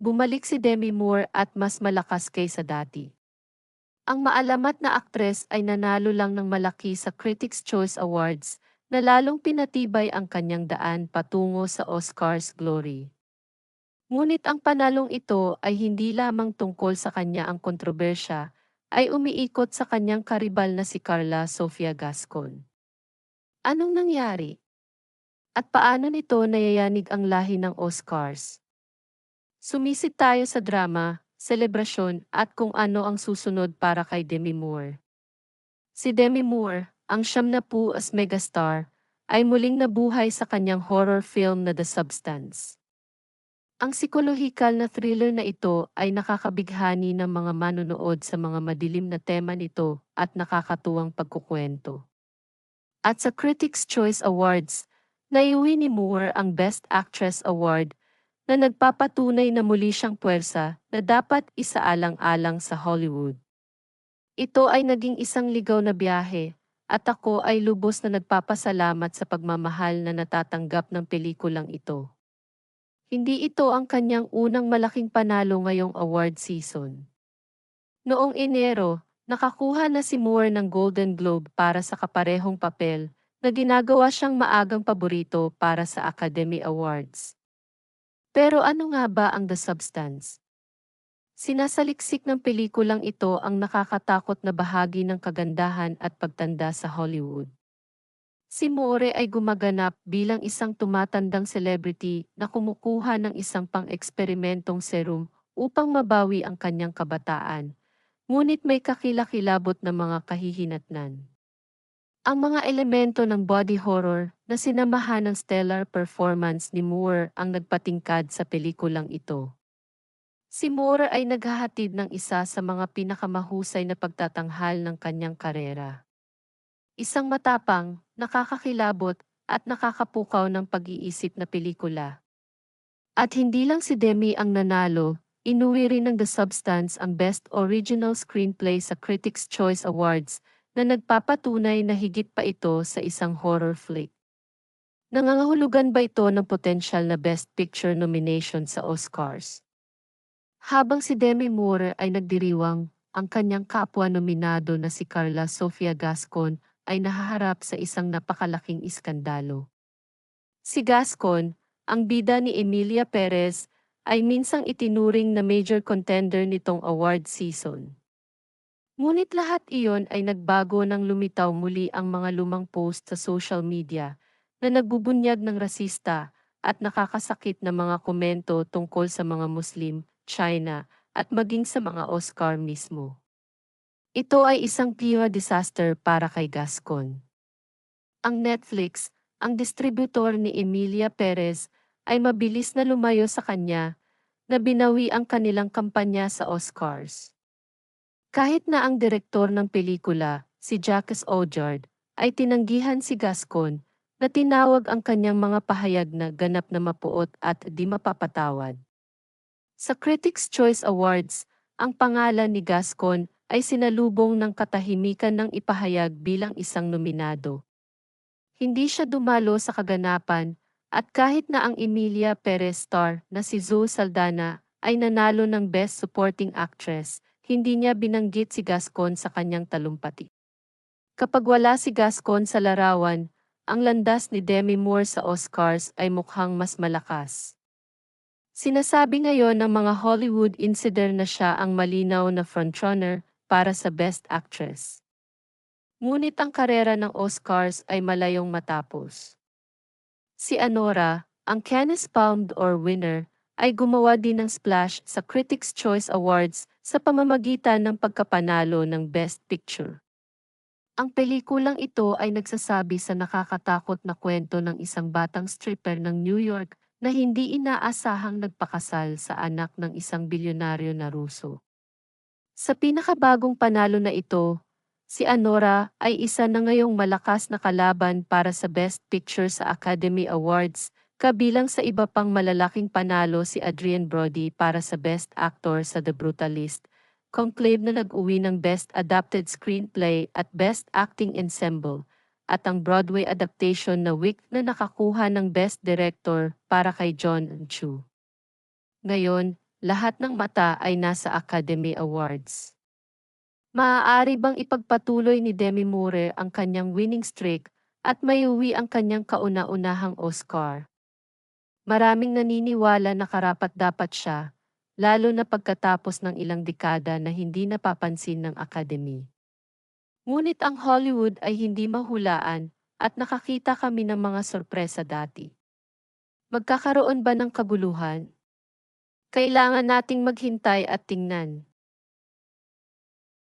bumalik si Demi Moore at mas malakas kaysa dati. Ang maalamat na aktres ay nanalo lang ng malaki sa Critics' Choice Awards na lalong pinatibay ang kanyang daan patungo sa Oscars glory. Ngunit ang panalong ito ay hindi lamang tungkol sa kanya ang kontrobersya, ay umiikot sa kanyang karibal na si Carla Sofia Gascon. Anong nangyari? At paano nito nayayanig ang lahi ng Oscars? Sumisit tayo sa drama, selebrasyon at kung ano ang susunod para kay Demi Moore. Si Demi Moore, ang siyam na po as megastar, ay muling nabuhay sa kanyang horror film na The Substance. Ang psikolohikal na thriller na ito ay nakakabighani ng mga manonood sa mga madilim na tema nito at nakakatuwang pagkukwento. At sa Critics' Choice Awards, naiuwi ni Moore ang Best Actress Award na nagpapatunay na muli siyang puwersa na dapat isaalang-alang sa Hollywood. Ito ay naging isang ligaw na biyahe, at ako ay lubos na nagpapasalamat sa pagmamahal na natatanggap ng pelikulang ito. Hindi ito ang kanyang unang malaking panalo ngayong award season. Noong Enero, nakakuha na si Moore ng Golden Globe para sa kaparehong papel na ginagawa siyang maagang paborito para sa Academy Awards. Pero ano nga ba ang The Substance? Sinasaliksik ng pelikulang ito ang nakakatakot na bahagi ng kagandahan at pagtanda sa Hollywood. Si Moore ay gumaganap bilang isang tumatandang celebrity na kumukuha ng isang pang-eksperimentong serum upang mabawi ang kanyang kabataan, ngunit may kakilakilabot na mga kahihinatnan. Ang mga elemento ng body horror na sinamahan ng stellar performance ni Moore ang nagpatingkad sa pelikulang ito. Si Moore ay naghahatid ng isa sa mga pinakamahusay na pagtatanghal ng kanyang karera. Isang matapang, nakakakilabot, at nakakapukaw ng pag-iisip na pelikula. At hindi lang si Demi ang nanalo, inuwi rin ng The Substance ang Best Original Screenplay sa Critics' Choice Awards na nagpapatunay na higit pa ito sa isang horror flick. Nangangahulugan ba ito ng potensyal na Best Picture nomination sa Oscars? Habang si Demi Moore ay nagdiriwang, ang kanyang kapwa nominado na si Carla Sofia Gascon ay nahaharap sa isang napakalaking iskandalo. Si Gascon, ang bida ni Emilia Perez, ay minsang itinuring na major contender nitong award season. Ngunit lahat iyon ay nagbago nang lumitaw muli ang mga lumang post sa social media na nagbubunyag ng rasista at nakakasakit na mga komento tungkol sa mga Muslim, China, at maging sa mga Oscar mismo. Ito ay isang pure disaster para kay Gascon. Ang Netflix, ang distributor ni Emilia Perez, ay mabilis na lumayo sa kanya na binawi ang kanilang kampanya sa Oscars. Kahit na ang direktor ng pelikula, si Jacques Ojard, ay tinanggihan si Gascon na tinawag ang kanyang mga pahayag na ganap na mapuot at di mapapatawad. Sa Critics' Choice Awards, ang pangalan ni Gascon ay sinalubong ng katahimikan ng ipahayag bilang isang nominado. Hindi siya dumalo sa kaganapan at kahit na ang Emilia Perez star na si Zoe Saldana ay nanalo ng Best Supporting Actress, hindi niya binanggit si Gascon sa kanyang talumpati. Kapag wala si Gascon sa larawan, ang landas ni Demi Moore sa Oscars ay mukhang mas malakas. Sinasabi ngayon ng mga Hollywood insider na siya ang malinaw na frontrunner para sa Best Actress. Ngunit ang karera ng Oscars ay malayong matapos. Si Anora, ang Cannes Palme d'Or winner, ay gumawa din ng splash sa Critics' Choice Awards sa pamamagitan ng pagkapanalo ng Best Picture. Ang pelikulang ito ay nagsasabi sa nakakatakot na kwento ng isang batang stripper ng New York na hindi inaasahang nagpakasal sa anak ng isang bilyonaryo na Ruso. Sa pinakabagong panalo na ito, si Anora ay isa na ngayong malakas na kalaban para sa Best Picture sa Academy Awards Kabilang sa iba pang malalaking panalo si Adrian Brody para sa Best Actor sa The Brutalist, conclave na nag-uwi ng Best Adapted Screenplay at Best Acting Ensemble, at ang Broadway adaptation na Wick na nakakuha ng Best Director para kay John Chu. Ngayon, lahat ng mata ay nasa Academy Awards. Maaari bang ipagpatuloy ni Demi Moore ang kanyang winning streak at mayuwi ang kanyang kauna-unahang Oscar? Maraming naniniwala na karapat-dapat siya, lalo na pagkatapos ng ilang dekada na hindi napapansin ng Academy. Ngunit ang Hollywood ay hindi mahulaan at nakakita kami ng mga sorpresa dati. Magkakaroon ba ng kaguluhan? Kailangan nating maghintay at tingnan.